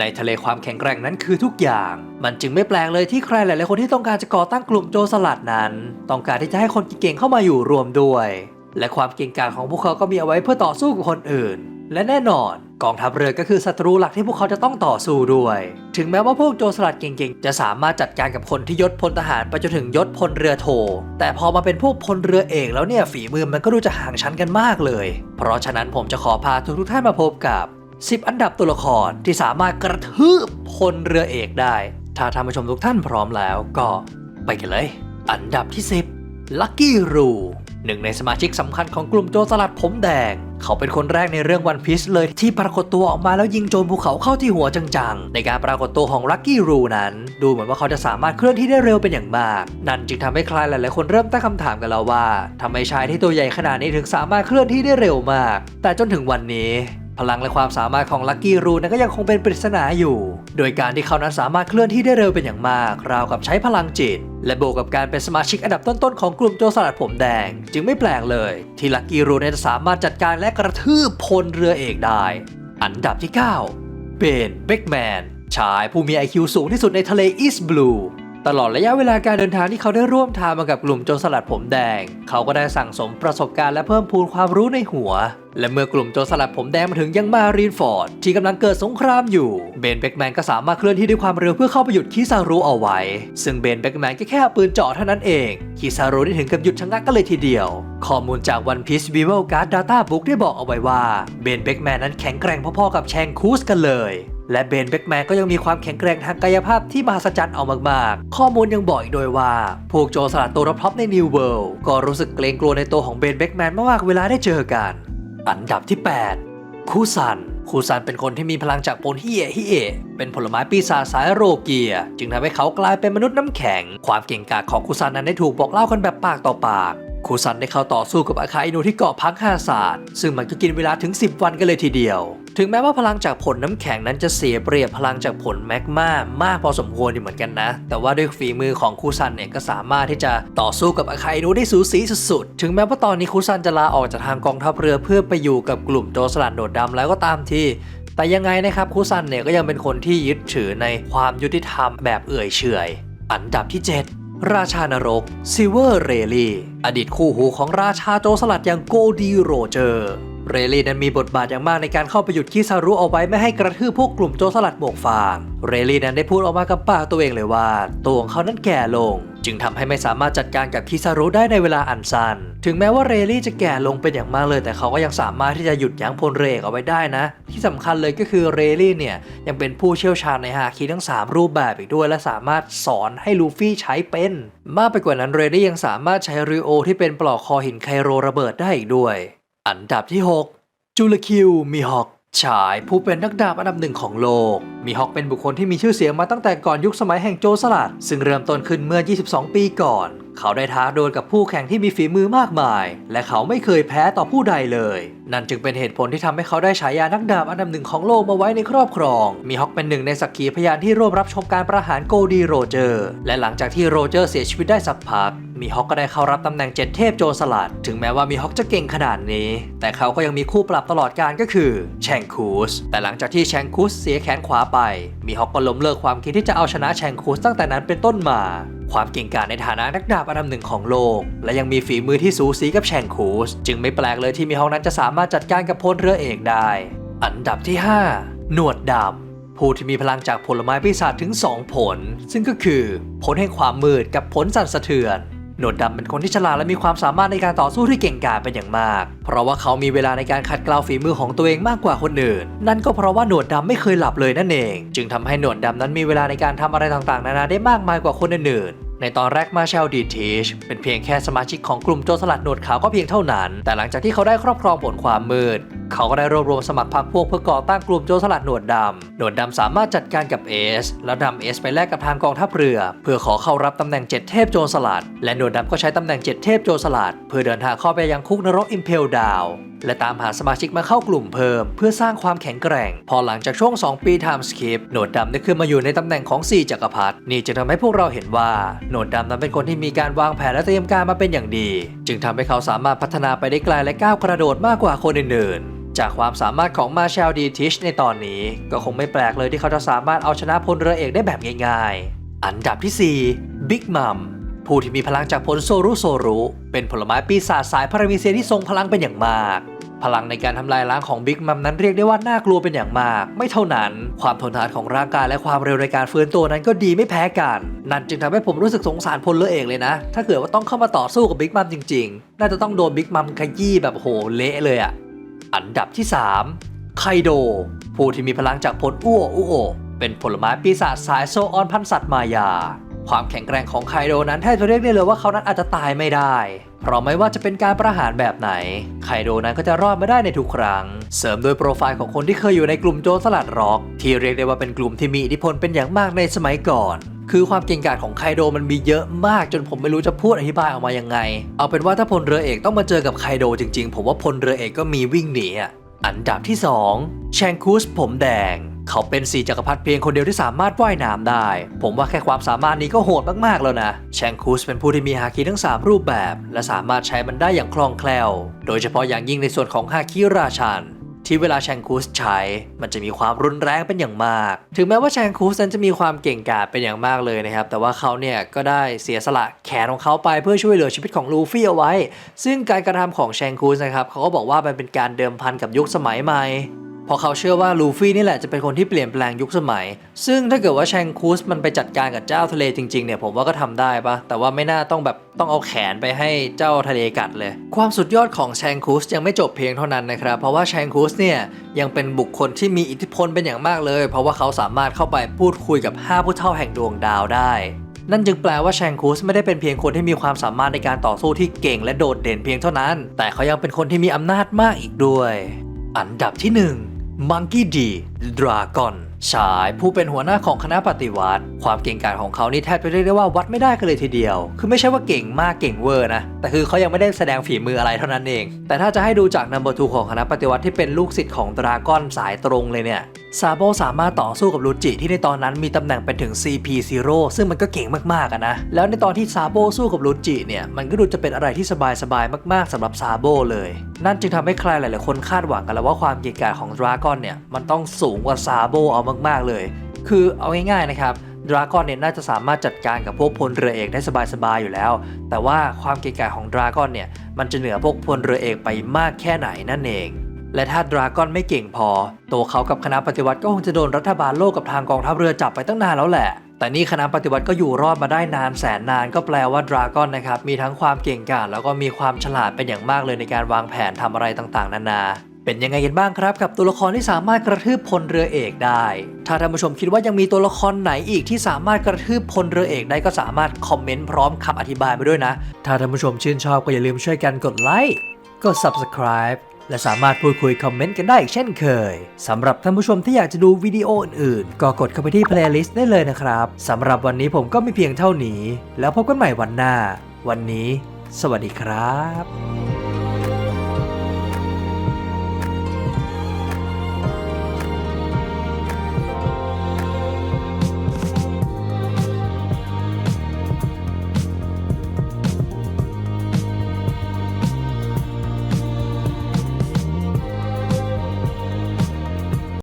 ในทะเลความแข็งแกร่งนั้นคือทุกอย่าง มันจึงไม่แปลกเลยที่ใครหลายๆคนที่ต้องการจะก่อตั้งกลุ่มโจรสลัดนั้น ต้องการที่จะให้คนเก่งๆเข้ามาอยู่รวมด้วย และความเก่งกาจของพวกเขาก็มีเอาไว้เพื่อต่อสู้กับคนอื่น และแน่นอนกองทัพเรือก็คือศัตรูหลักที่พวกเขาจะต้องต่อสู้ด้วย ถึงแม้ว่าพวกโจรสลัดเก่งๆ จะสามารถจัดการกับคนที่ยศพลทหารไปจนถึงยศพลเรือโท แต่พอมาเป็นพวกพลเรือเอกแล้วเนี่ยฝีมือมันก็ดูจะห่างชั้นกันมากเลย เพราะฉะนั้นผมจะขอพาทุกๆท่านมาพบกับ 10 อันดับตัวละครที่สามารถกระทืบพลเรือเอกได้ ถ้าท่านผู้ชมทุกท่านพร้อมแล้วก็ไปกันเลย อันดับที่ 10ลัคกี้รูหนึ่งในสมาชิกสำคัญของกลุ่มโจรสลัดผมแดง เขาเป็นคนแรกในเรื่องวันพีซเลยที่ปรากฏตัวออกมาแล้วยิงโจรภูเขาเข้าที่หัวจังๆ ในการปรากฏตัวของลัคกี้รูนั้น ดูเหมือนว่าเขาจะสามารถเคลื่อนที่ได้เร็วเป็นอย่างมาก นั่นจึงทำให้ใครหลายๆคนเริ่มตั้งคำถามกันแล้วว่าทำไมชายที่ตัวใหญ่ขนาดนี้ถึงสามารถเคลื่อนที่ได้เร็วมาก แต่จนถึงวันนี้ พลังและความสามารถของลัคกี้รูนั้นก็ยังคงเป็นปริศนาอยู่ โดยการที่เขานั้นสามารถเคลื่อนที่ได้เร็วเป็นอย่างมาก ราวกับใช้พลังจิต และโบวกกับการเป็นสมาชิกอันดับต้นๆของกลุ่มโจรสลัดผมแดง จึงไม่แปลกเลย ที่ลัคกี้รูนั้นจะสามารถจัดการและกระทืบพลเรือเอกได้ อันดับที่ 9 เบนเบกแมนชายผู้มี IQ สูงที่สุดในทะเลอีสต์บลู ตลอดระยะเวลาการเดินทางที่เขาได้ร่วมทางมากับกลุ่มโจรสลัดผมแดง เขาก็ได้สั่งสมประสบการณ์และเพิ่มพูนความรู้ในหัว และเมื่อกลุ่มโจรสลัดผมแดงมาถึงยังมารีนฟอร์ด ที่กำลังเกิดสงครามอยู่ เบนเบ็กแมนก็สามารถเคลื่อนที่ด้วยความเร็วเพื่อเข้าไปหยุดคิซารุเอาไว้ ซึ่งเบนเบ็กแมนก็แค่ปืนเจาะเท่านั้นเอง คิซารุได้ถึงกับหยุดชะงักกันเลยทีเดียว ข้อมูลจาก One Piece v i v a l Card Data Book ได้บอกเอาไว้ว่า เบนเบ็กแมนนั้นแข็งแกร่งพอๆกับแชงคูสกันเลย และเบนเบ็กแมนก็ยังมีความแข็งแกร่งทางกายภาพที่มหัศจรรย์เอามากๆ ข้อมูลยังบอกอีกโดยว่า พวกโจรสลัดตัวรับๆใน New World ก็รู้สึกเกรงกลัวในตัวของเบนเบ็กแมนมากๆเวลาได้เจอกัน อันดับที่ 8 คูซัน คูซันเป็นคนที่มีพลังจากผลฮิเอะฮิเอะเป็นผลไม้ปีศาจสายโรเกีย จึงทำให้เขากลายเป็นมนุษย์น้ำแข็ง ความเก่งกาจของคูซันนั้นได้ถูกบอกเล่ากันแบบปากต่อปาก คูซันได้เข้าต่อสู้กับอาคาอินูที่เกาะพักห้าศาสตร์ซึ่งมันก็กินเวลาถึง 10 วันกันเลยทีเดียว ถึงแม้ว่าพลังจากผลน้ำแข็งนั้นจะเสียเปรียบพลังจากผลแมกมามากพอสมควรอยู่เหมือนกันนะ แต่ว่าด้วยฝีมือของคูซันเนี่ยก็สามารถที่จะต่อสู้กับอาคาอินูได้สูสีสุดๆ ถึงแม้ว่าตอนนี้คูซันจะลาออกจากทางกองทัพเรือเพื่อไปอยู่กับกลุ่มโจรสลัดโดดดำแล้วก็ตามที่แต่ยังไงนะครับคูซันเนี่ยก็ยังเป็นคนที่ยึดถือในความยุติธรรมแบบเอื่อยเฉยอันดับที่ 7 ราชานรกซิเวอร์เรลีอดีตคู่หูของราชาโจรสลัดอย่างโกดีโรเจอร์ เรลี่นั้นมีบทบาทอย่างมากในการเข้าไปหยุดคิซารุเอาไว้ไม่ให้กระทืบพวกกลุ่มโจรสลัดหมวกฟาง เรลี่นั้นได้พูดออกมากับปากตัวเองเลยว่า ตัวของเขานั้นแก่ลง จึงทำให้ไม่สามารถจัดการกับคิซารุได้ในเวลาอันสั้น ถึงแม้ว่าเรลี่จะแก่ลงเป็นอย่างมากเลย แต่เขาก็ยังสามารถที่จะหยุดยั้งพลเรกเอาไว้ได้นะ ที่สำคัญเลยก็คือเรลี่เนี่ยยังเป็นผู้เชี่ยวชาญในฮาคิทั้ง 3 รูปแบบอีกด้วย และสามารถสอนให้ลูฟี่ใช้เป็น มากไปกว่านั้นเรลี่ยังสามารถใช้ริโอที่เป็นปลอกคอหินไคโรระเบิดได้อีกด้วย อันดับที่ 6 จูลคิวมีฮอกชายผู้เป็นนักดาบอันดับหนึ่งของโลก มีฮอกเป็นบุคคลที่มีชื่อเสียงมาตั้งแต่ก่อนยุคสมัยแห่งโจสลัด ซึ่งเริ่มต้นขึ้นเมื่อ 22 ปีก่อน เขาได้ท้าดวลกับผู้แข่งที่มีฝีมือมากมาย และเขาไม่เคยแพ้ต่อผู้ใดเลย นั่นจึงเป็นเหตุผลที่ทำให้เขาได้ฉายานักดาบอันดับหนึ่งของโลกมาไว้ในครอบครอง มีฮอกเป็นหนึ่งในสักขีพยานที่ร่วมรับชมการประหารโกดีโรเจอร์ และหลังจากที่โรเจอร์เสียชีวิตได้สักพักมีฮอกก็ได้เข้ารับตำแหน่งเจ็ดเทพโจรสลัด ถึงแม้ว่ามีฮอกจะเก่งขนาดนี้ แต่เขาก็ยังมีคู่ปรับตลอดการก็คือแชงคูส แต่หลังจากที่แชงคูสเสียแขนขวาไป มีฮอกก็ล้มเลิกความคิดที่จะเอาชนะแชงคูสตั้งแต่นั้นเป็นต้นมา ความเก่งกาจในฐานะนักดาบอันดับหนึ่งของโลก และยังมีฝีมือที่สูสีกับแชงคูส จึงไม่แปลกเลยที่มีฮองนั้นจะสามารถจัดการกับพลเรือเอกได้ อันดับที่ 5 หนวดดำผู้ที่มีพลังจากผลไม้ปีศาจถึง 2 ผล ซึ่งก็คือ ผลแห่งความมืดกับผลสั่นสะเทือน หนวดดำเป็นคนที่ฉลาดและมีความสามารถในการต่อสู้ที่เก่งกาจเป็นอย่างมาก เพราะว่าเขามีเวลาในการขัดเกลาฝีมือของตัวเองมากกว่าคนอื่น นั่นก็เพราะว่าหนวดดำไม่เคยหลับเลยนั่นเอง จึงทำให้หนวดดำนั้นมีเวลาในการทำอะไรต่างๆ นานาได้มากมายกว่าคนอื่นในตอนแรกมาเชลดีทีชเป็นเพียงแค่สมาชิกของกลุ่มโจรสลัดหนวดขาวก็เพียงเท่านั้น แต่หลังจากที่เขาได้ครอบครองผลความมืด เขาก็ได้รวบรวมสมัครพรรคพวกเพื่อก่อตั้งกลุ่มโจรสลัดหนวดดำหนวดดำสามารถจัดการกับเอสแล้วนำเอสไปแลกกับทางกองทัพเรือ เพื่อขอเข้ารับตำแหน่งเจ็ดเทพโจรสลัด และหนวดดำก็ใช้ตำแหน่งเจ็ดเทพโจรสลัด เพื่อเดินทางเข้าไปยังคุกนรกอิมเพลดาวและตามหาสมาชิกมาเข้ากลุ่มเพิ่ม เพื่อสร้างความแข็งแกร่ง พอหลังจากช่วง 2 ปีไทม์สคิปโหนดดำได้ขึ้นมาอยู่ในตำแหน่งของ 4 จักรพรรดินี่จะทำให้พวกเราเห็นว่าโหนดดำนั้นเป็นคนที่มีการวางแผนและเตรียมการมาเป็นอย่างดี จึงทำให้เขาสามารถพัฒนาไปได้ไกลและก้าวกระโดดมากกว่าคนอื่นๆ จากความสามารถของมาเชลดีทิชในตอนนี้ ก็คงไม่แปลกเลยที่เขาจะสามารถเอาชนะพลเรือเอกได้แบบง่ายๆ อันดับที่4บิ๊กมัมผู้ที่มีพลังจากผลโซรุโซรุ เป็นผลไม้ปีศาจสายพารามิเซียที่ทรงพลังเป็นอย่างมาก พลังในการทำลายล้างของบิ๊กมัมนั้นเรียกได้ว่าน่ากลัวเป็นอย่างมาก ไม่เท่านั้น ความทนทานของร่างกายและความเร็วในการฟื้นตัวนั้นก็ดีไม่แพ้กัน นั่นจึงทำให้ผมรู้สึกสงสารพลเรือเอกเลยนะ ถ้าเกิดว่าต้องเข้ามาต่อสู้กับบิ๊กมัมจริงๆ น่าจะต้องโดนบิ๊กมัมขยี้แบบโหเละเลยอะ อันดับที่ 3 ไคโด ผู้ที่มีพลังจากผลอ้วอุโอเป็นผลไม้ปีศาจสายโซออนพันสัตว์มายา ความแข็งแกร่งของไคโดนั้นแทบจะเรียกได้เลยว่าเขานั้นอาจจะตายไม่ได้ เพราะไม่ว่าจะเป็นการประหารแบบไหน ไคโดนั้นก็จะรอดมาได้ในทุกครั้ง เสริมโดยโปรไฟล์ของคนที่เคยอยู่ในกลุ่มโจรสลัดร็อก ที่เรียกได้ว่าเป็นกลุ่มที่มีอิทธิพลเป็นอย่างมากในสมัยก่อน คือความเก่งกาจของไคโดมันมีเยอะมากจนผมไม่รู้จะพูดอธิบายออกมายังไง เอาเป็นว่าถ้าพลเรือเอกต้องมาเจอกับไคโดจริงๆ ผมว่าพลเรือเอกก็มีวิ่งหนีอะอันดับที่ 2 แชงคูสผมแดง เขาเป็นสีจักรพรรดิเพียงคนเดียวที่สามารถว่ายน้ำได้ ผมว่าแค่ความสามารถนี้ก็โหดมากๆแล้วนะ แชงคูสเป็นผู้ที่มีฮาคิทั้ง 3 รูปแบบ และสามารถใช้มันได้อย่างคล่องแคล่ว โดยเฉพาะอย่างยิ่งในส่วนของฮาคิราชัน ที่เวลาแชงคูสใช้ มันจะมีความรุนแรงเป็นอย่างมาก ถึงแม้ว่าแชงคูสนั้นจะมีความเก่งกาจเป็นอย่างมากเลยนะครับ แต่ว่าเขาเนี่ยก็ได้เสียสละแขนของเขาไปเพื่อช่วยเหลือชีวิตของลูฟี่เอาไว้ ซึ่งการกระทำของแชงคูสนะครับเขาก็บอกว่ามันเป็นการเดิมพันกับยุคสมัยใหม่ เพราะเขาเชื่อว่าลูฟี่นี่แหละจะเป็นคนที่เปลี่ยนแปลงยุคสมัย ซึ่งถ้าเกิดว่าแชงคูสมันไปจัดการกับเจ้าทะเลจริงๆเนี่ยผมว่าก็ทำได้ปะแต่ว่าไม่น่าต้องแบบต้องเอาแขนไปให้เจ้าทะเลกัดเลย ความสุดยอดของแชงคูสยังไม่จบเพียงเท่านั้นนะครับ เพราะว่าแชงคูสเนี่ยยังเป็นบุคคลที่มีอิทธิพลเป็นอย่างมากเลย เพราะว่าเขาสามารถเข้าไปพูดคุยกับห้าผู้เฒ่าแห่งดวงดาวได้นั่นจึงแปลว่าแชงคูสไม่ได้เป็นเพียงคนที่มีความสามารถในการต่อสู้ที่เก่งและโดดเด่นเพียงเท่านั้น แต่เขายังเป็นคนที่มีอำนาจมากอีกด้วย อันดับที่ 1 Monkey D Dragon ชายผู้เป็นหัวหน้าของคณะปฏิวัติ ความเก่งกาจของเขานี่แทบจะเรียกได้ว่าวัดไม่ได้กันเลยทีเดียว คือไม่ใช่ว่าเก่งมากเก่งเวอร์นะ แต่คือเขายังไม่ได้แสดงฝีมืออะไรเท่านั้นเอง แต่ถ้าจะให้ดูจากนัมเบอร์ทูของคณะปฏิวัติที่เป็นลูกศิษย์ของดราก้อนสายตรงเลยเนี่ยซาโบสามารถต่อสู้กับลูจิที่ในตอนนั้นมีตำแหน่งเป็นถึง CP0 ซึ่งมันก็เก่งมากๆนะ แล้วในตอนที่ซาโบสู้กับลูจิเนี่ย มันก็ดูจะเป็นอะไรที่สบายๆมากๆสำหรับซาโบเลย นั่นจึงทำให้ใครหลายๆคนคาดหวังกันแล้วว่าความเก่งกาจของดราก้อนเนี่ยมันต้องสูงกว่าซาโบเอามากๆเลย คือเอาง่ายๆนะครับดราก้อนเนี่ยน่าจะสามารถจัดการกับพวกพลเรือเอกได้สบายๆอยู่แล้ว แต่ว่าความเก่งกาจของดราก้อนเนี่ยมันจะเหนือพวกพลเรือเอกไปมากแค่ไหนนั่นเอง และถ้าดราก้อนไม่เก่งพอ ตัวเขากับคณะปฏิวัติก็คงจะโดนรัฐบาลโลกกับทางกองทัพเรือจับไปตั้งนานแล้วแหละ แต่นี่คณะปฏิวัติก็อยู่รอดมาได้นานแสนนานก็แปลว่าดราก้อนนะครับมีทั้งความเก่งกาจแล้วก็มีความฉลาดเป็นอย่างมากเลยในการวางแผนทำอะไรต่างๆ นานา เป็นยังไงกันบ้างครับกับตัวละครที่สามารถกระทืบพลเรือเอกได้ ถ้าท่านผู้ชมคิดว่ายังมีตัวละครไหนอีกที่สามารถกระทืบพลเรือเอกได้ก็สามารถคอมเมนต์พร้อมคำอธิบายมาด้วยนะ ถ้าท่านผู้ชมชื่นชอบก็อย่าลืมช่วยกันกดไลค์กด subscribe และสามารถพูดคุยคอมเมนต์กันได้อีกเช่นเคยสำหรับท่านผู้ชมที่อยากจะดูวิดีโออื่นๆ ก็กดเข้าไปที่ playlist ได้เลยนะครับสำหรับวันนี้ผมก็มีเพียงเท่านี้ แล้วพบกันใหม่วันหน้า วันนี้ สวัสดีครับ